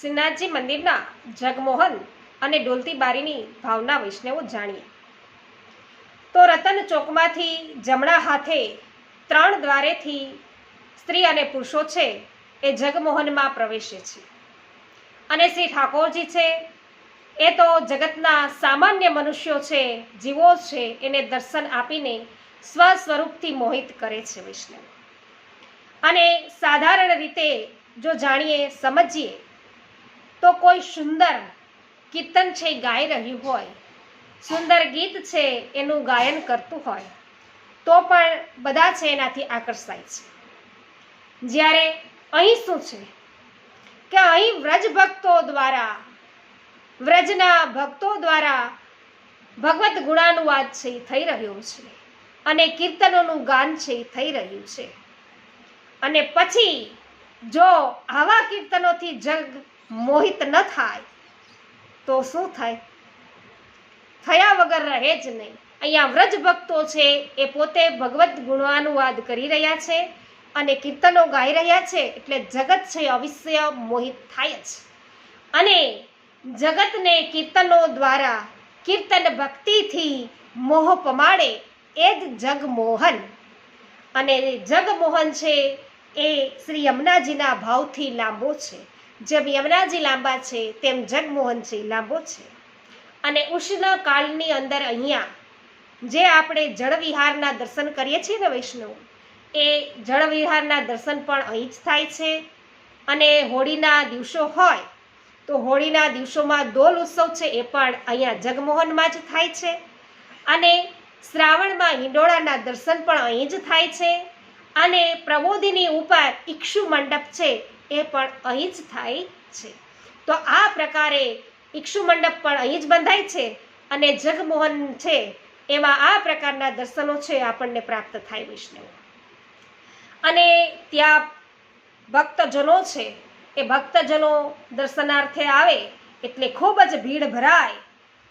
શ્રીનાથજી મંદિરના જગમોહન અને ડોલતી બારીની ભાવના વૈષ્ણવો જાણીએ. તો રતન ચોકમાંથી જમણા હાથે ત્રણ દ્વારેથી સ્ત્રી અને પુરુષો છે એ જગમોહનમાં પ્રવેશે છે. અને શ્રી ઠાકોરજી છે એ તો જગતના સામાન્ય મનુષ્યો છે, જીવો છે, એને દર્શન આપીને સ્વ સ્વરૂપથી મોહિત કરે છે વૈષ્ણવ. અને સાધારણ રીતે જો જાણીએ, સમજીએ તો કોઈ સુંદર કીર્તન છે ગાઈ રહ્યું હોય, સુંદર ગીત છે એનું ગાયન કરતું હોય, તો પણ બધા છે એનાથી આકર્ષાય છે. જ્યારે અહીં શું છે કે અહીં વ્રજ ભક્તો દ્વારા, વ્રજના ભક્તો દ્વારા ભગવત ગુણાનુવાદ છે એ થઈ રહ્યો છે અને કીર્તનોનું ગાન છે એ થઈ રહ્યું છે. અને પછી જો આવા કીર્તનોથી જગ મોહિત ન થાય, તો શું થાય? થયા વગર રહે જ નહીં. અહીંયા વ્રજ ભક્તો છે, એ પોતે ભગવત ગુણાનુવાદ કરી રહ્યા છે અને કીર્તનો ગાઈ રહ્યા છે, એટલે જગત છે અવિશ્ય મોહિત થાય જ. અને જગતને કીર્તનો દ્વારા કીર્તન ભક્તિથી મોહ પમાડે એ જ જગમોહન. અને જગમોહન છે, એ શ્રી યમુનાજીના ભાવથી લાંબો છે. જેમ યમરાજી લાંબા છે, તેમ જગમોહન છે, લાંબો છે. અને ઉષ્ણ કાળની અંદર અહીંયા જે આપણે જળવિહારના દર્શન કરીએ છીએ ને વૈષ્ણવ, એ જળવિહારના દર્શન પણ અહીં જ થાય છે. અને હોળીના દિવસો હોય, તો હોળીના દિવસોમાં દોલ ઉત્સવ છે, એ પણ અહીંયા જગમોહનમાં જ થાય છે. અને શ્રાવણમાં હિંડોળાના દર્શન પણ અહીં જ થાય છે. અને પ્રબોધિની ઉપર ઈક્ષુ મંડપ છે એ પણ અહીં જ થાય છે. તો આ પ્રકારે ઈક્ષુ મંડપ પણ અહીં જ બંધાય છે અને જગમોહન છે એમાં આ પ્રકારના દર્શનો છે આપણને પ્રાપ્ત થાય વૈષ્ણવ અને ત્યાં ભક્તજનો છે, એ ભક્તજનો દર્શનાર્થે આવે એટલે ખૂબ જ ભીડ ભરાય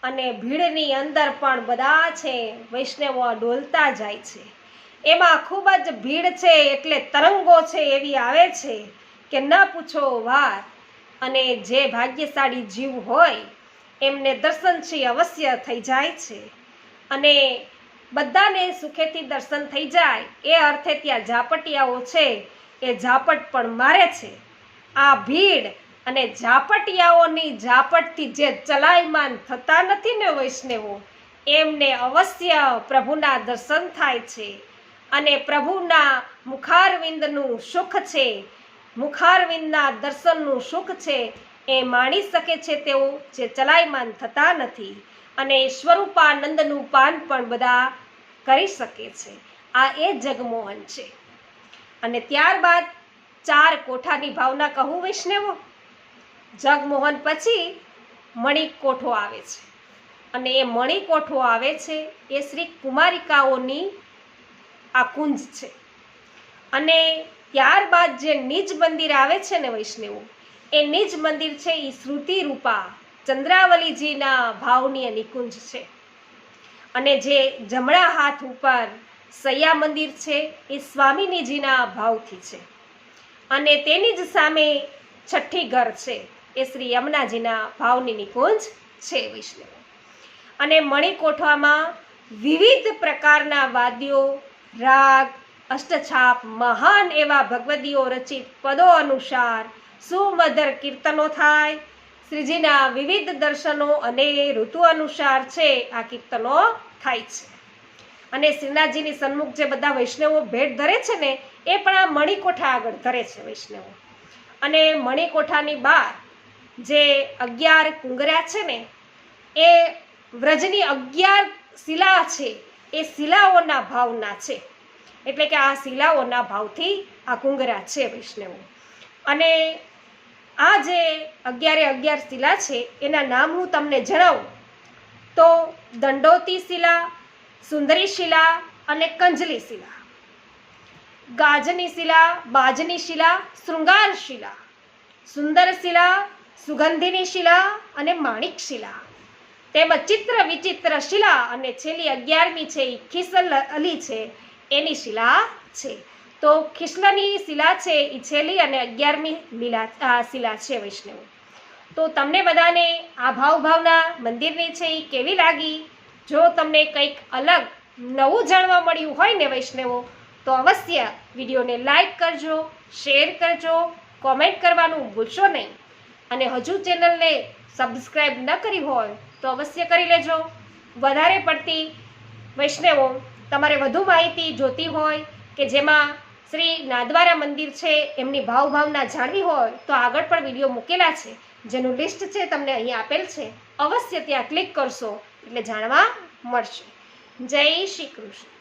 અને ભીડની અંદર પણ બધા છે વૈષ્ણવો ડોલતા જાય છે. એમાં ખૂબ જ ભીડ છે એટલે તરંગો છે એવી આવે છે કે ના પૂછો વાર અને જે ભાગ્યશાળી જીવ હોય, એમને દર્શન છે અવશ્ય થઈ જાય છે. અને બધાને સુખેથી દર્શન થઈ જાય, એ અર્થે ત્યાં ઝાપટિયાઓ છે, એ ઝાપટ પણ મારે છે. આ ભીડ અને ઝાપટિયાઓની ઝાપટથી જે ચલાયમાન થતા નથી ને વૈષ્ણવો, એમને અવશ્ય પ્રભુના દર્શન થાય છે. અને પ્રભુના મુખારવિંદનું સુખ છે મુખારવિંદના દર્શનનું સુખ છે એ માણી શકે છે તેઓ જે ચલાયમાન થતા નથી અને સ્વરૂપાનંદનું પાન પણ બધા કરી શકે છે. આ એ જગમોહન છે. અને ત્યારબાદ ચાર કોઠાની ભાવના કહું વૈષ્ણવો? જગમોહન પછી મણિક કોઠો આવે છે. અને એ મણિક કોઠો આવે છે એ શ્રી કુમારિકાઓની આ કુંજ છે. અને ત્યારબાદ જે નિજ મંદિર આવે છે ને વૈષ્ણવો, એ નિજ મંદિર છે એ શ્રુતિ રૂપા, ચંદ્રાવલીજીના ભાવની નિકુંજ છે. અને જે જમણા હાથ ઉપર સૈયા મંદિર છે, એ સ્વામિનીજીના ભાવથી છે. અને તેની જ સામે છઠ્ઠી ઘર છે, એ શ્રી યમુનાજીના ભાવની નિકુંજ છે વૈષ્ણવ. અને મણિકોઠવામાં વિવિધ પ્રકારના વાદ્યો, રાગ અષ્ટછાપ મહાન એવા ભગવદીઓ રચિત પદો અનુસાર સુમધર કીર્તનો થાય. શ્રીજીના વિવિધ દર્શનો અને ઋતુ અનુસાર છે આ કીર્તનો થાય છે. અને શ્રીનાથજીની સન્મુખ જે બધા વૈષ્ણવો ભેટ ધરે છે ને, એ પણ આ મણિકોઠા આગળ ધરે છે વૈષ્ણવો. અને મણિકોઠાની બહાર જે અગિયાર કુંગરા છે ને, એ વ્રજની અગિયાર શિલા છે, એ શિલાઓના ભાવના છે. એટલે કે આ શિલાઓના ભાવથી આ કુંગરા છે વૈષ્ણવો. અને આ જે અગિયારે અગિયાર શિલા છે, એના નામ હું તમને જણાવું. તો દંડોતી શિલા, સુંદરી શિલા અને કંજલી શિલા. ગાજની શિલા, બાજની શિલા, શૃંગાર શિલા. સુંદર શિલા, સુગંધિની શિલા અને માણિક શિલા. તેમજ ચિત્ર વિચિત્ર શિલા અને છેલ્લી અગિયારમી છે એ ખિસલ અલી છે એની શિલા છે. તો કૃષ્ણની શિલા છે એ છેલ્લી અને અગિયારમી લીલા શિલા છે વૈષ્ણવ. તો તમને બધાને આ ભાવભાવના મંદિરની છે એ કેવી લાગી? જો તમને કંઈક અલગ, નવું જાણવા મળ્યું હોય ને વૈષ્ણવો, તો અવશ્ય વિડીયોને લાઈક કરજો, શેર કરજો, કોમેન્ટ કરવાનું ભૂલશો નહીં. અને હજુ ચેનલને સબસ્ક્રાઈબ ન કરી હોય, તો અવશ્ય કરી લેજો. વધારે પડતી વૈષ્ણવો તમારે વધુ માહિતી જોતી હોય કે જેમાં શ્રી નાદવારા મંદિર છે, એમની ભાવભાવના જાણવી હોય, તો આગળ પણ વીડિયો મૂકેલા છે. જેનું લિસ્ટ છે, તમને અહીં આપેલ છે. અવશ્ય ત્યાં ક્લિક કરશો, એટલે જાણવા મળશે. જય શ્રી કૃષ્ણ.